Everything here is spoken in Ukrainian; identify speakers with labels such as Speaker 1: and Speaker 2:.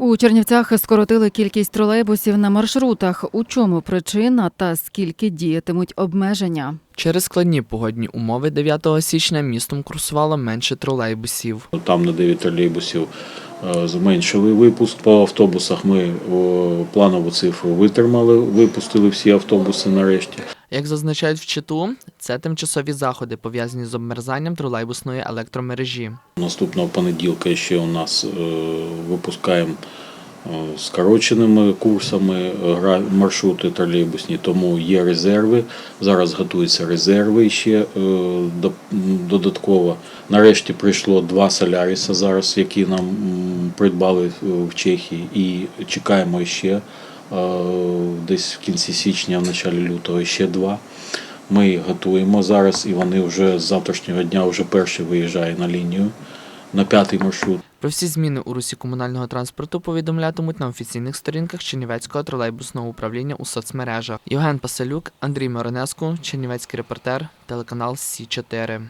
Speaker 1: У Чернівцях скоротили кількість тролейбусів на маршрутах. У чому причина та скільки діятимуть обмеження?
Speaker 2: Через складні погодні умови 9 січня містом курсувало менше тролейбусів.
Speaker 3: Там на 9 тролейбусів е, зменшили випуск. По автобусах ми планову цифру витримали, випустили всі автобуси нарешті.
Speaker 2: Як зазначають в ЧТУ, це тимчасові заходи, пов'язані з обмерзанням тролейбусної електромережі.
Speaker 3: Наступного понеділка ще у нас е, випускаємо е, скороченими курсами е, маршрути тролейбусні, тому є резерви. Зараз готуються резерви ще додатково. Нарешті прийшло два соляріса зараз, які нам придбали в Чехії, і чекаємо ще десь в кінці січня, в началі лютого ще два. Ми готуємо зараз, і вони вже з завтрашнього дня вже перші виїжджають на лінію на п'ятий маршрут.
Speaker 2: Про всі зміни у русі комунального транспорту повідомлятимуть на офіційних сторінках Чернівецького тролейбусного управління у соцмережах. Євген Паселюк, Андрій Моронеску, Чернівецький репортер, телеканал Сі 4